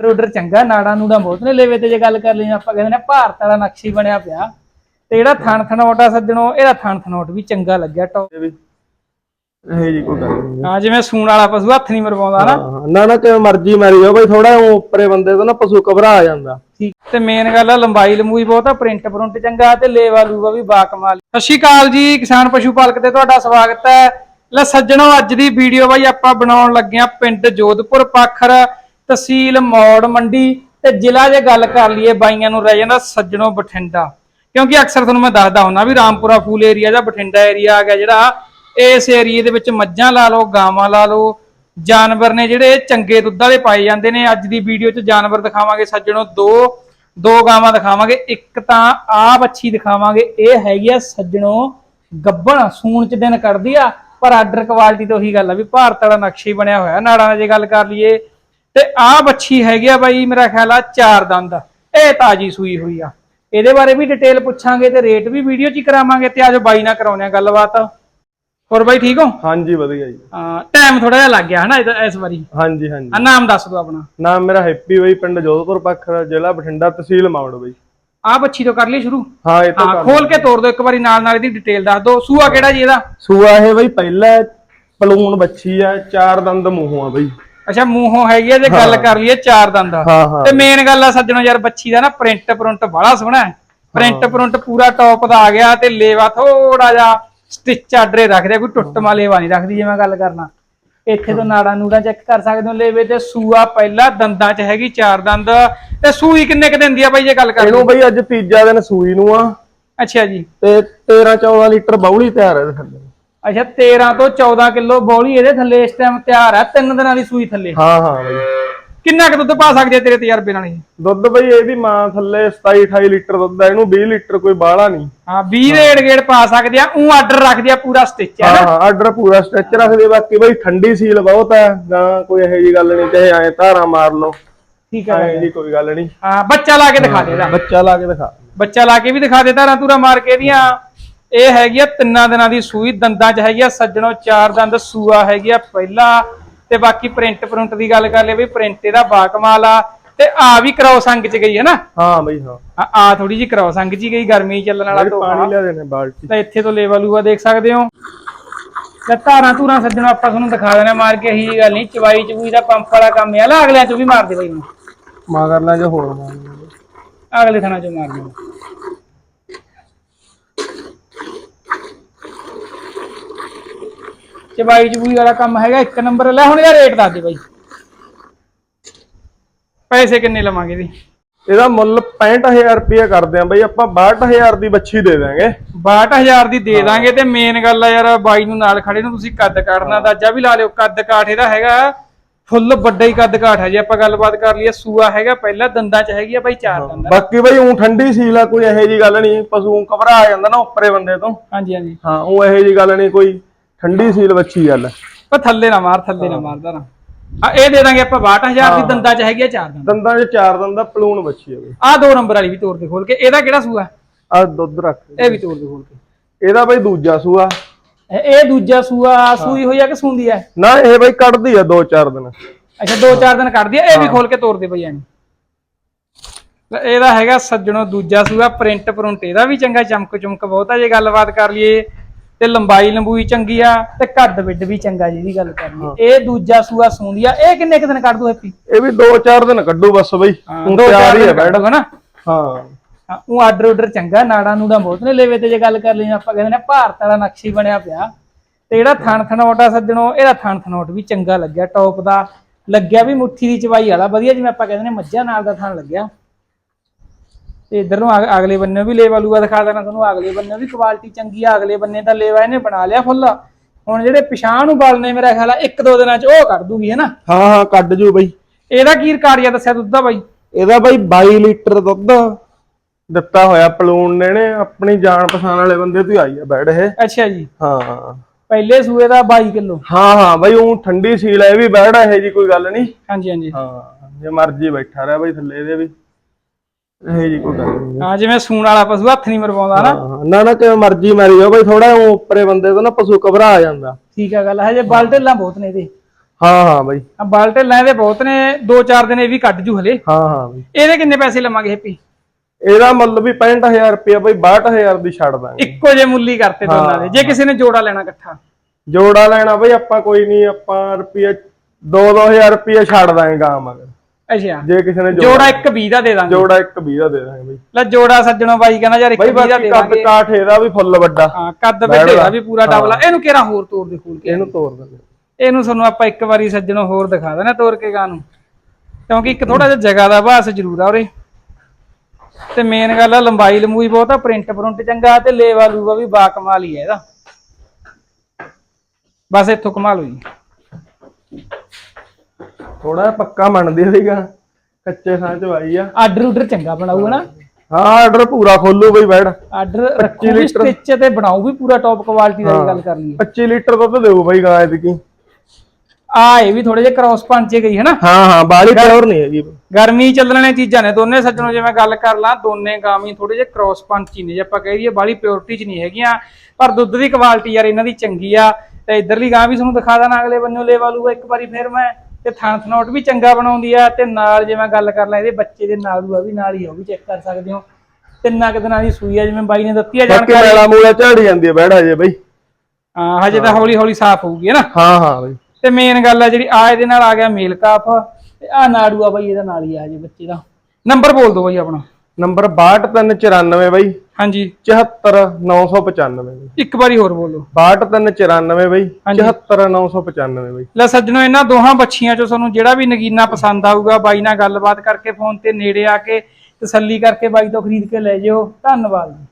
Roader ਚੰਗਾ ਨਾੜਾ ਨੂੜਾ ਬਹੁਤ ਨੇ ਲੇਵੇ ਤੇ ਜੇ ਗੱਲ ਕਰ ਲਈ ਆਪਾਂ ਕਹਿੰਦੇ ਨੇ ਭਾਰਤ ਵਾਲਾ ਨਕਸ਼ੀ ਬਣਿਆ ਪਿਆ। ਤੇ ਜਿਹੜਾ ਥਣ ਥਣੋਟ ਆ ਸੱਜਣੋ ਇਹਦਾ ਥਣ ਥਣੋਟ ਵੀ ਚੰਗਾ ਲੱਗਿਆ ਟੌਪ। ਇਹ ਜੀ ਕੋਈ ਗੱਲ ਨਹੀਂ ਹਾਂ ਜਿਵੇਂ ਸੂਣ ਵਾਲਾ ਪਸ਼ੂ ਹੱਥ ਨਹੀਂ ਮਰਵਾਉਂਦਾ ਨਾ। ਨਾ ਨਾ ਕਿਵੇਂ ਮਰਜ਼ੀ ਮਾਰੀ ਜਾਓ ਬਈ ਥੋੜਾ ਉੱਪਰੇ ਬੰਦੇ ਤੋਂ ਨਾ ਪਸ਼ੂ ਘਬਰਾ ਜਾਂਦਾ। ਠੀਕ। ਤੇ ਮੇਨ ਗੱਲ ਆ ਲੰਬਾਈ ਲੰਬੂਈ ਬਹੁਤ ਆ ਪ੍ਰਿੰਟ ਪ੍ਰਿੰਟ ਚੰਗਾ ਤੇ ਲੇਵਾ ਲੂਵਾ ਵੀ ਬਾ ਕਮਾਲ। ਸਤਿ ਸ਼੍ਰੀ ਅਕਾਲ ਜੀ ਕਿਸਾਨ ਪਸ਼ੂ ਪਾਲਕ ਤੇ ਤੁਹਾਡਾ ਸਵਾਗਤ ਹੈ। ਲੈ ਸੱਜਣੋ ਅੱਜ ਦੀ ਵੀਡੀਓ ਬਾਈ ਆਪਾਂ ਬਣਾਉਣ ਲੱਗੇ ਆ ਪਿੰਡ ਜੋਧਪੁਰ ਪਾਖਰ। ਤਹਿਸੀਲ ਮੌੜ ਮੰਡੀ ਤੇ ਜ਼ਿਲ੍ਹਾ ਜੇ ਗੱਲ ਕਰ ਲਈਏ ਬਾਈਆਂ ਨੂੰ ਰਹਿ ਜਾਂਦਾ ਸੱਜਣੋ ਬਠਿੰਡਾ। ਕਿਉਂਕਿ ਅਕਸਰ ਤੁਹਾਨੂੰ ਮੈਂ ਦੱਸਦਾ ਹੁੰਦਾ ਵੀ ਰਾਮਪੁਰਾ ਫੂਲ ਏਰੀਆ ਜਾਂ ਬਠਿੰਡਾ ਏਰੀਆ ਆ ਗਿਆ ਜਿਹੜਾ, ਇਸ ਏਰੀਏ ਦੇ ਵਿੱਚ ਮੱਝਾਂ ਲਾ ਲਓ, ਗਾਵਾਂ ਲਾ ਲਓ, ਜਾਨਵਰ ਨੇ ਜਿਹੜੇ ਚੰਗੇ ਦੁੱਧ ਵਾਲੇ ਪਾਏ ਜਾਂਦੇ ਨੇ। ਅੱਜ ਦੀ ਵੀਡੀਓ 'ਚ ਜਾਨਵਰ ਦਿਖਾਵਾਂਗੇ, ਸੱਜਣੋ ਦੋ ਦੋ ਗਾਵਾਂ ਦਿਖਾਵਾਂਗੇ, ਇੱਕ ਤਾਂ ਆਹ ਬੱਚੀ ਦਿਖਾਵਾਂਗੇ, ਇਹ ਹੈਗੀ ਆ ਸੱਜਣੋ ਗੱਬਣ, ਸੂਣ ਚ ਦਿਨ ਕੱਢਦੀ ਆ, ਪਰ ਆਰਡਰ ਕੁਆਲਿਟੀ ਤੋਂ ਉਹੀ ਗੱਲ ਆ ਵੀ ਭਾਰਤ ਵਾਲਾ ਨਕਸ਼ਾ ਹੀ ਬਣਿਆ ਹੋਇਆ। ਨਾੜਾਂ ਨਾਲ ਜੇ ਗੱਲ ਕਰ ਲਈਏ ਤੇ ਆਹ ਬੱਚੀ ਹੈਗੀ ਆ ਬਾਈ ਮੇਰਾ ਖਿਆਲ ਆ ਚਾਰ ਦੰਦ। ਇਹ ਤਾਜੀ ਸੂਈ ਹੋਈ ਆ। ਇਹਦੇ ਬਾਰੇ ਵੀ ਡਿਟੇਲ ਪੁੱਛਾਂਗੇ ਤੇ ਰੇਟ ਵੀ ਵੀਡੀਓ 'ਚ ਹੀ ਕਰਾਵਾਂਗੇ ਤੇ ਅੱਜ ਬਾਈ ਨਾਲ ਕਰਾਉਣੇ ਆ ਗੱਲਬਾਤ। ਹੋਰ ਬਾਈ ਠੀਕ ਹੋ? ਹਾਂਜੀ ਵਧੀਆ ਜੀ। ਹਾਂ ਟਾਈਮ ਥੋੜਾ ਜਿਹਾ ਲੱਗ ਗਿਆ ਹਨਾ ਇਹਦਾ- ਇਸ ਵਾਰੀ। ਹਾਂਜੀ ਹਾਂਜੀ। ਆ ਨਾਮ ਦੱਸ ਦਿਓ ਆਪਣਾ। ਨਾਮ ਮੇਰਾ ਹੈਪੀ ਬਈ ਪਿੰਡ ਜੋਧਪੁਰ ਪੱਖਰ ਜ਼ਿਲ੍ਹਾ ਬਠਿੰਡਾ ਤਹਿਸੀਲ ਮਾਉੜ ਬਈ। ਆਹ ਬੱਚੀ ਤੋਂ ਕਰ ਲਈ ਸ਼ੁਰੂ? ਹਾਂ ਇਹ ਤਾਂ ਹਾਂ ਖੋਲ ਕੇ ਤੋੜ ਦਿਓ ਇੱਕ ਵਾਰੀ ਨਾਲ ਨਾਲ ਇਹਦੀ ਡਿਟੇਲ ਦੱਸ ਦਿਓ। ਸੂਆ ਕਿਹੜਾ ਜੀ ਇਹਦਾ? ਸੂਆ ਇਹ ਬਈ ਪਹਿਲਾ ਪਲੂਣ ਬੱਚੀ ਆ ਚਾਰ ਦੰਦ ਮੂੰਹੋਂ ਆ ਬਈ। ਅੱਛਾ ਮੂੰਹੋਂ ਹੈਗੀ ਆ ਜੇ ਗੱਲ ਕਰ ਲਈਏ ਚਾਰ ਦੰਦ। ਦਾ ਹਾਂ ਹਾਂ। ਤੇ ਮੇਨ ਗੱਲ ਆ ਸੱਜਣੋ ਯਾਰ ਬੱਚੀ ਦਾ ਨਾ ਪ੍ਰਿੰਟ ਪ੍ਰਿੰਟ ਬੜਾ ਸੋਹਣਾ ਹੈ। ਪ੍ਰਿੰਟ ਪ੍ਰਿੰਟ ਪੂਰਾ ਟੌਪ ਦਾ ਆ ਗਿਆ ਤੇ ਲੇਵਾ ਥੋੜਾ ਜਿਹਾ ਸਟਿਚ ਆਡਰੇ ਰੱਖਦੇ ਕੋਈ ਟੁੱਟਮਾ ਲੇਵਾ ਨਹੀਂ ਰੱਖਦੀ ਜੇ ਮੈਂ ਗੱਲ ਕਰਨਾ। ਇੱਥੇ ਤੋਂ ਨਾੜਾ ਨੂੜਾ ਚੈੱਕ ਕਰ ਸਕਦੇ ਹੋ ਲੇਵੇ ਤੇ ਸੂਆ ਪਹਿਲਾ ਦੰਦਾਂ 'ਚ ਹੈਗੀ ਚਾਰ ਦੰਦ। ਤੇ ਸੂਈ ਕਿੰਨੇ ਕੁ ਦਿੰਦੀ ਆ ਬਾਈ ਜੇ ਗੱਲ ਕਰ ਇਹਨੂੰ ਬਈ ਅੱਜ ਤੀਜਾ ਦਿਨ ਸੂਈ ਨੂੰ ਆ। ਅੱਛਾ ਜੀ। ਤੇ 13 14 ਲੀਟਰ ਬੌਲੀ ਤਿਆਰ ਹੈ ਇਹਦੇ ਥੱਲੇ। ਅੱਛਾ 13 ਤੋਂ 14 ਕਿਲੋ ਬੋਲੀ ਇਹਦੇ ਥੱਲੇ ਇਸ ਟਾਈਮ ਤਿਆਰ ਹੈ ਤਿੰਨ ਦਿਨਾਂ ਦੀ ਸੂਈ ਥੱਲੇ। ਹਾਂ ਹਾਂ ਬਈ। ਕਿੰਨਾ ਕੁ ਦੁੱਧ ਪਾ ਸਕਦੇ ਆ ਤੇਰੇ ਤਜਰਬੇ ਨਾਲ ਇਹ? ਦੁੱਧ ਬਈ ਇਹਦੀ ਮਾਂ ਥੱਲੇ 27 28 ਲੀਟਰ ਦੁੱਧ ਹੈ ਇਹਨੂੰ 20 ਲੀਟਰ ਕੋਈ ਬਾਹਲਾ ਨਹੀਂ। ਹਾਂ 20 ਰੇਡ ਗੇੜ ਪਾ ਸਕਦੇ ਆ ਉਹ ਆਰਡਰ ਰੱਖਦੇ ਆ ਪੂਰਾ ਸਟਿਚ ਹੈ ਹਾਂ ਨਾ? ਹਾਂ ਆਰਡਰ ਪੂਰਾ ਸਟ੍ਰੈਚ ਰੱਖਦੇ ਬਾਕੀ ਬਈ ਠੰਡੀ ਸੀਲ ਬਹੁਤ ਹੈ ਨਾ ਕੋਈ ਇਹੋ ਜੀ ਗੱਲ ਨਹੀਂ ਚਾਹੇ ਐ ਧਾਰਾ ਮਾਰ ਲਓ। ਠੀਕ ਹੈ ਐ ਜੀ ਕੋਈ ਗੱਲ ਨਹੀਂ। ਹਾਂ ਬੱਚਾ ਲਾ ਕੇ ਦਿਖਾ ਦੇ ਇਹਦਾ। ਬੱਚਾ ਲਾ ਕੇ ਦਿਖਾ। ਬੱਚਾ ਲਾ ਕੇ ਵੀ ਦਿਖਾ ਦੇ ਧਾਰਾਂ ਤੂਰਾ ਮਾਰ ਕੇ ਇਹਦੀਆਂ ਇਹ ਹੈਗੀ ਆ ਤਿੰਨਾਂ ਦਿਨਾਂ ਦੀ ਸੂਈ ਦੰਦਾਂ 'ਚ ਹੈਗੀ ਆ ਸੱਜਣੋ ਚਾਰ ਦੰਦ ਸੂਆ ਹੈਗੀ ਆ ਪਹਿਲਾ। ਤੇ ਬਾਕੀ ਪ੍ਰਿੰਟ ਪ੍ਰਿੰਟ ਦੀ ਗੱਲ ਕਰ ਲਈ ਵੀ ਪ੍ਰਿੰਟ ਇਹਦਾ ਬਾਕਮਾਲ ਆ। ਤੇ ਆ ਵੀ ਕ੍ਰੋਸ ਅੰਗ 'ਚ ਗਈ ਹੈ ਨਾ ਹਾਂ ਬਈ ਹਾਂ। ਆ- ਥੋੜੀ ਜੀ ਕ੍ਰੋਸ ਅੰਗ 'ਚ ਹੀ ਗਈ ਗਰਮੀ ਚੱਲਣ ਵਾਲਾ ਤੋਂ ਪਾਣੀ ਲਿਆ ਦੇਣੇ ਬਾਲਟੀ ਤਾਂ ਇੱਥੇ ਤੋਂ ਲੈਵਲ ਲੂਆ ਦੇਖ ਸਕਦੇ ਹੋ। ਤੇ ਧਾਰਾਂ ਧੂਰਾਂ ਸੱਜਣੋ ਆਪਾਂ ਤੁਹਾਨੂੰ ਦਿਖਾ ਦੇਣਾ ਮਾਰ ਕੇ ਇਹੀ ਗੱਲ ਨਹੀਂ ਚਵਾਈ ਚਵੂਈ ਦਾ ਪੰਪ ਵਾਲਾ ਕੰਮ ਹੈ ਲਾ ਅਗਲਿਆਂ ਚੋਂ ਵੀ ਮਾਰ ਦੇ ਬਈ ਨੂੰ ਮਾ ਕਰ ਲੈ ਜੇ ਹੋਰ ਮਾਰ। ਅਗਲੇ ਥਾਣਾ ਚੋਂ ਮਾਰ ਦੇ। ਚਵਾਈ ਚਵੂਈ ਵਾਲਾ ਕੰਮ ਹੈਗਾ ਇੱਕ ਨੰਬਰ ਲੈ ਹੁਣ ਇਹਦਾ ਰੇਟ ਦੱਸ ਦੇ ਬਾਈ। ਪੈਸੇ ਕਿੰਨੇ ਲਵਾਂਗੇ ਇਹਦੀ? ਇਹਦਾ ਮੁੱਲ 65000 ਰੁਪਏ ਕਰਦੇ ਆ ਬਈ ਆਪਾਂ 62000 ਦੀ ਬੱਚੀ ਦੇ ਦਾਂਗੇ 62000 ਦੀ ਦੇ ਦਾਂਗੇ ਤੇ ਮੇਨ ਗੱਲ ਆ ਯਾਰ ਬਾਈ ਨੂੰ ਨਾਲ ਖੜੇ ਨੂੰ ਤੁਸੀਂ ਕੱਦ ਕਾਟਣਾ ਦਾ ਜਾਂ ਵੀ ਲਾ ਲਿਓ। ਕੱਦ ਕਾਠ ਇਹਦਾ ਹੈਗਾ ਫੁੱਲ ਵੱਡਾ ਹੀ ਕੱਦ ਕਾਠ ਹੈ ਜੇ ਆਪਾਂ ਗੱਲਬਾਤ ਕਰ ਲਈਏ ਸੂਆ ਹੈਗਾ ਪਹਿਲਾਂ ਦੰਦਾਂ ਚ ਹੈਗੀ ਆ ਬਾਈ ਚਾਰ ਦੰਦਾਂ ਬਾਕੀ ਬਈ ਉਹ ਠੰਡੀ ਸੀਲ ਆ ਕੋਈ ਇਹੋ ਜੀ ਗੱਲ ਨਹੀਂ ਪਸ਼ੂ ਘਬਰਾ ਜਾਂਦਾ ਨਾ ਉੱਪਰੇ ਬੰਦੇ ਤੋਂ। ਹਾਂਜੀ ਹਾਂਜੀ। ਹਾਂ ਉਹ ਇਹੋ ਜੀ ਗੱਲ ਨਹੀਂ ਕੋਈ ਠੰਡੀ ਸੀਲ ਬੱਚੀ ਗੱਲ। ਪਰ ਥੱਲੇ ਨਾ ਮਾਰ ਥੱਲੇ ਨਾ ਮਾਰਦਾ ਨਾ ਆ ਇਹ ਦੇ ਦਾਂਗੇ ਆਪਾਂ 62000 ਦੀ ਦੰਦਾਂ ਚ ਹੈਗੀ ਆ ਚਾਰ ਦੰਦ। ਦੰਦਾਂ 'ਚ ਚਾਰ ਦੰਦ ਦਾ ਪਲੂਣ ਬੱਚੀ ਆ ਬਈ। ਆ ਦੋ ਨੰਬਰ ਵਾਲੀ ਵੀ ਤੋੜ ਦੇ ਖੋਲ ਕੇ। ਇਹਦਾ ਕਿਹੜਾ ਸੂਆ? ਆ ਦੁੱਧ ਰੱਖ। ਇਹ ਵੀ ਤੋੜ ਦੇ ਖੋਲ ਕੇ। ਇਹਦਾ ਬਈ ਦੂਜਾ ਸੂਆ। ਇਹ ਦੂਜਾ ਸੂਆ ਸੂਈ ਹੋਈ ਆ ਕਿ ਸੂੰਦੀ ਆ? ਨਾ ਇਹ ਬਈ ਕੱਢਦੀ ਆ ਦੋ ਚਾਰ ਦਿਨ। ਅੱਛਾ ਦੋ ਚਾਰ ਦਿਨ ਕੱਢਦੀ ਆ। ਇਹ ਵੀ ਖੋਲ ਕੇ ਤੋੜ ਦੇ ਬਈ ਐਨ ਇਹਦਾ ਹੈਗਾ ਸੱਜਣੋ ਦੂਜਾ ਸੂਆ ਪ੍ਰਿੰਟ ਪ੍ਰਿੰਟ ਇਹਦਾ ਵੀ ਚੰਗਾ ਚਮਕ ਚਮਕ ਬਹੁਤ ਆ। ਜੇ ਗੱਲਬਾਤ ਕਰ ਲਈਏ ਤੇ ਲੰਬਾਈ ਲੰਬੂਈ ਚੰਗੀ ਆ ਤੇ ਕੱਦ ਵਿੱਡ ਵੀ ਚੰਗਾ ਜਿਹਦੀ ਗੱਲ ਕਰਨੀ ਇਹ ਦੂਜਾ ਸੂਆ ਸੂੰਦੀ ਆ ਇਹ ਕਿੰਨੇ ਕੁ ਦਿਨ ਕੱਢ ਦੂ ਹੈਪੀ? ਇਹ ਵੀ ਦੋ ਚਾਰ ਦਿਨ ਕੱਢੂ ਬਸ ਬਈ। ਹੁਣ ਤਿਆਰ ਹੀ ਆ ਦਿਨ ਬੈਠ ਕੱਢੂਗਾ ਨਾ? ਹਾਂ। ਉਹ ਆਰਡਰ ਆਰਡਰ ਚੰਗਾ ਨਾੜਾ ਨੂੜਾ ਬਹੁਤ ਨੇ ਲੇਵੇ ਤੇ ਜੇ ਗੱਲ ਕਰ ਲਈ ਆਪਾਂ ਕਹਿੰਦੇ ਨੇ ਭਾਰਤ ਵਾਲਾ ਨਕਸ਼ਾ ਹੀ ਬਣਿਆ ਪਿਆ। ਤੇ ਜਿਹੜਾ ਥਣ ਥਣੋਟ ਆ ਸੱਜਣੋ ਇਹਦਾ ਥਣ ਥਣੋਟ ਵੀ ਚੰਗਾ ਲੱਗਿਆ ਟੌਪ ਦਾ। ਲੱਗਿਆ ਵੀ ਮੁੱਠੀ ਦੀ ਚਵਾਈ ਵਾਲਾ ਵਧੀਆ ਜਿਵੇਂ ਆਪਾਂ ਕਹਿੰਦੇ ਨੇ ਮੱਝਾਂ ਨਾਲ ਦਾ ਥਣ ਲੱਗਿਆ। ਤੇ ਇਧਰ ਨੂੰ ਅਗ- ਅਗਲੇ ਬੰਨੇ ਵੀ ਲੇਵਾ ਲੂਆ ਦਿਖਾ ਦੇਣਾ ਤੁਹਾਨੂੰ ਅਗਲੇ ਬੰਨੇ ਵੀ ਕੁਆਲਿਟੀ ਚੰਗੀ ਆ ਅਗਲੇ ਬੰਨੇ ਦਾ ਲੇਵਾ ਇਹਨੇ ਬਣਾ ਲਿਆ ਫੁੱਲ। ਹੁਣ ਜਿਹੜੇ ਪਿਛਾਂ ਨੂੰ ਬਲ ਨੇ ਮੇਰਾ ਖਿਆਲ ਆ ਇੱਕ ਦੋ ਦਿਨਾਂ ਚ ਉਹ ਕੱਢ ਦੂਗੀ ਹੈ ਨਾ? ਹਾਂ ਹਾਂ ਕੱਢ ਜੂ ਬਈ। ਇਹਦਾ ਕੀ ਰਿਕਾਰਡੀਆ ਦੱਸਿਆ ਦੁੱਧ ਦਾ ਬਾਈ? ਇਹਦਾ ਬਈ 22 ਲੀਟਰ ਦੁੱਧ ਦਿੱਤਾ ਹੋਇਆ ਪਲੂਣ ਨੇ ਨੇ ਆਪਣੀ ਜਾਣ ਪਛਾਣ ਵਾਲੇ ਬੰਦੇ ਤੋਂ ਆਈ ਆ ਬੈੜ ਇਹ। ਅੱਛਾ ਜੀ। ਹਾਂ। ਪਹਿਲੇ ਸੂਏ ਦਾ 22 ਕਿਲੋ। ਹਾਂ ਹਾਂ ਬਈ ਉਹ ਠੰਡੀ ਸੀਲ ਹੈ ਇਹ ਵੀ ਬੈੜ ਇਹ ਜੀ ਕੋਈ ਗੱਲ ਨਹੀਂ। ਹਾਂਜੀ ਹਾਂਜੀ। ਹਾਂ ਜੇ ਮਰਜ਼ੀ ਬੈਠਾ ਰਿਹਾ ਬਈ ਥੱਲੇ ਇਹਦੇ ਵੀ। ਇਹ ਜੀ ਕੋਈ ਗੱਲ ਨਹੀਂ। ਹਾਂ ਜਿਵੇਂ ਸੂਣ ਵਾਲਾ ਪਸ਼ੂ ਹੱਥ ਨਹੀਂ ਮਰਵਾਉਂਦਾ ਨਾ। ਹਾਂ ਨਾ ਨਾ ਕਿਵੇਂ ਮਰਜ਼ੀ ਮਾਰੀ ਜਾਓ ਬਈ ਥੋੜਾ ਉੱਪਰੇ ਬੰਦੇ ਤੋਂ ਨਾ ਪਸ਼ੂ ਘਬਰਾ ਜਾਂਦਾ। ਠੀਕ ਆ ਗੱਲ ਹਜੇ ਬਲ ਢਿੱਲਾਂ ਬਹੁਤ ਨੇ ਇਹਦੇ। ਹਾਂ ਹਾਂ ਬਾਈ। ਆ ਬਾਲ ਢਿੱਲਾਂ ਇਹਦੇ ਬਹੁਤ ਨੇ 2-4 ਦਿਨ ਇਹ ਵੀ ਕੱਢ ਜੂ ਹਲੇ। ਹਾਂ ਹਾਂ ਬਾਈ। ਇਹਦੇ ਕਿੰਨੇ ਪੈਸੇ ਲਵਾਂਗੇ ਹੈਪੀ? ਇਹਦਾ ਮੁੱਲ ਵੀ 65000 ਰੁਪਇਆ ਬਾਈ 62000 ਦੀ ਛੱਡ ਦਾਂਗੇ। ਇੱਕੋ ਜੇ ਮੁੱਲੀ ਕਰਤੇ ਦੋਨਾਂ ਦੇ। ਜੇ ਕਿਸੇ ਨੇ ਜੋੜਾ ਲੈਣਾ ਇਕੱਠਾ। ਜੋੜਾ ਲੈਣਾ ਬਾਈ ਆਪਾਂ ਕੋਈ ਨਹੀਂ ਆਪਾਂ ਰੁਪਇਆ 2-2000 ਰੁਪਇਆ ਛੱਡ ਦਾਂਗੇ ਗਾਂ ਮਗਰ। ਅੱਛਾ। ਜੇ ਕਿਸੇ ਨੇ ਜੋੜਾ ਇੱਕ 20 ਦਾ ਦੇ ਦਾਂਗੇ। ਜੋੜਾ ਇੱਕ 20 ਦਾ ਦੇ ਦਾਂਗੇ ਬਾਈ। ਲੈ ਜੋੜਾ ਸੱਜਣੋ ਬਾਈ ਕਹਿੰਦਾ ਯਾਰ ਇੱਕ ਬਾਈ 20 ਦਾ ਦੇ ਕੱਦ ਦਾਂਗੇ। ਕਾਠ ਇਹਦਾ ਵੀ ਫੁੱਲ ਵੱਡਾ। ਹਾਂ ਕੱਦ ਵੱਡੇ ਦਾ ਵੀ ਪੂਰਾ ਡਬਲ ਇਹਨੂੰ ਕਿਹੜਾ ਹੋਰ ਤੋੜ ਦੇ ਖੋਲ ਕੇ? ਇਹਨੂੰ ਤੋੜ ਦਿੰਦੇ ਇਹਨੂੰ ਤੁਹਾਨੂੰ ਆਪਾਂ ਇੱਕ ਵਾਰੀ ਸੱਜਣੋ ਹੋਰ ਦਿਖਾ ਦੇਣਾ ਤੋੜ ਕੇ ਗਾਂ ਨੂੰ। ਕਿਉਂਕਿ ਇੱਕ ਥੋੜਾ ਜਿਹਾ ਜਗ੍ਹਾ ਦਾ ਬਾਸ ਜ਼ਰੂਰ ਆ ਉਰੇ। ਤੇ ਮੇਨ ਗੱਲ ਆ ਲੰਬਾਈ ਲੰਬੂਈ ਬਹੁਤ ਆ ਪ੍ਰਿੰਟ ਪ੍ਰਿੰਟ ਚੰਗਾ ਤੇ ਲੇਵਾ ਲੂਵਾ ਵੀ ਬਾ ਕਮਾਲ ਹੀ ਹੈ ਇਹਦਾ। ਬਸ ਇੱਥੋਂ ਕਮਾਲ ਹੋਈ ਥੋੜਾ ਪੱਕਾ ਮੰਨਦੀ ਸੀਗਾ ਕੱਚੇ ਚ ਵਾਈ ਆ। ਆਰਡਰ ਉਡਰ ਚੰਗਾ ਬਣਾਊਗਾ ਨਾ? ਹਾਂ ਆਰਡਰ ਪੂਰਾ ਖੋਲੂ ਬਈ ਬੈੜ ਆਰਡਰ ਰੱਖੂ ਵੀ ਸਟਿਚ ਤੇ ਬਣਾਉ ਵੀ ਪੂਰਾ ਟੌਪ ਕੁਆਲਿਟੀ ਦਾ ਗੱਲ ਕਰ ਲਈਏ 25 ਲੀਟਰ ਦੁੱਧ ਦੇਊ ਬਈ ਗਾਂ ਇਹਦੀ ਆ ਇਹ ਵੀ ਥੋੜੇ ਜਿਹਾ ਕ੍ਰਾਸ ਪੰਚੇ ਗਈ ਹੈ ਨਾ ਹਾਂ ਹਾਂ ਬਾਲੀ ਪਿਓਰ ਨਹੀਂ ਹੈਗੀ। ਗਰਮੀ ਚੱਲਣ ਵਾਲੀਆਂ ਚੀਜ਼ਾਂ ਨੇ ਦੋਨੇ ਸੱਜਣੋ ਜਿਵੇਂ ਗੱਲ ਕਰ ਲਾਂ ਦੋਨੇ ਗਾਵੀਂ ਥੋੜੇ ਜਿਹੇ ਕ੍ਰਾਸ ਪੰਚੀ ਨੇ ਜੇ ਆਪਾਂ ਕਹਿ ਦਈਏ ਬਾਲੀ ਪਿਓਰਿਟੀ ਚ ਨਹੀਂ ਹੈਗੀਆਂ ਪਰ ਦੁੱਧ ਦੀ ਕੁਆਲਿਟੀ ਯਾਰ ਇਹਨਾਂ ਦੀ ਚੰਗੀ ਆ। ਤੇ ਇਧਰਲੀ ਗਾਂ ਵੀ ਤੁਹਾਨੂੰ ਦਿਖਾ ਦਾਂ ਅਗਲੇ ਬੰਨੋਂ ਲੈਵਾ ਲੂਗਾ ਇੱਕ ਵਾਰੀ ਫਿਰ ਮੈਂ। ਤੇ ਥਣ ਥਨੋਟ ਵੀ ਚੰਗਾ ਬਣਾਉਂਦੀ ਆ ਤੇ ਨਾਲ ਜੇ ਮੈਂ ਗੱਲ ਕਰ ਲਾਂ ਇਹਦੇ ਬੱਚੇ ਦੇ ਨਾਲੂ ਆ ਵੀ ਨਾਲ ਹੀ ਆ ਉਹ ਵੀ ਚੈੱਕ ਕਰ ਸਕਦੇ ਹੋ। ਤਿੰਨਾਂ ਕੁ ਦਿਨਾਂ ਦੀ ਸੂਈ ਆ ਜਿਵੇਂ ਬਾਈ ਨੇ ਦਿੱਤੀ ਆ ਬਾਕੀ ਜਾਣਕਾਰੀ। ਮੈਲਾ ਮੂਲਾ ਝਾੜੀ ਜਾਂਦੀ ਹੈ ਬੈੜ ਹਜੇ ਬਈ। ਹਾਂ ਹਜੇ ਤਾਂ ਹੌਲੀ ਹੌਲੀ ਸਾਫ਼ ਹੋਊਗੀ ਹੈ ਨਾ? ਹਾਂ ਹਾਂ ਬਈ। ਤੇ ਮੇਨ ਗੱਲ ਆ ਜਿਹੜੀ ਆ ਇਹਦੇ ਨਾਲ ਆ ਗਿਆ ਮੇਲ ਕਾਫ ਤੇ ਆ ਨਾੜੂ ਆ ਬਾਈ ਇਹਦਾ ਨਾਲ ਹੀ ਆ ਜੇ ਬੱਚੇ ਦਾ। ਨੰਬਰ ਬੋਲ ਦਿਓ ਬਾਈ ਆਪਣਾ। ਨੰਬਰ 62394 ਬਈ। ਹਾਂਜੀ। 74995 ਬਈ। ਇੱਕ ਵਾਰੀ ਹੋਰ ਬੋਲੋ। 62394 ਬਈ। ਹਾਂਜੀ। 74995 ਬਈ। ਲੈ ਸੱਜਣੋ ਇਹਨਾਂ ਦੋਹਾਂ ਬੱਚੀਆਂ ਚੋਂ ਤੁਹਾਨੂੰ ਜਿਹੜਾ ਵੀ ਨਗੀਨਾ ਪਸੰਦ ਆਊਗਾ ਬਾਈ ਨਾਲ ਗੱਲਬਾਤ ਕਰਕੇ ਫੋਨ ਤੇ ਨੇੜੇ ਆ ਕੇ ਤਸੱਲੀ ਕਰਕੇ ਬਾਈ ਤੋਂ ਖਰੀਦ ਕੇ ਲੈ ਜਿਓ। ਧੰਨਵਾਦ ਜੀ।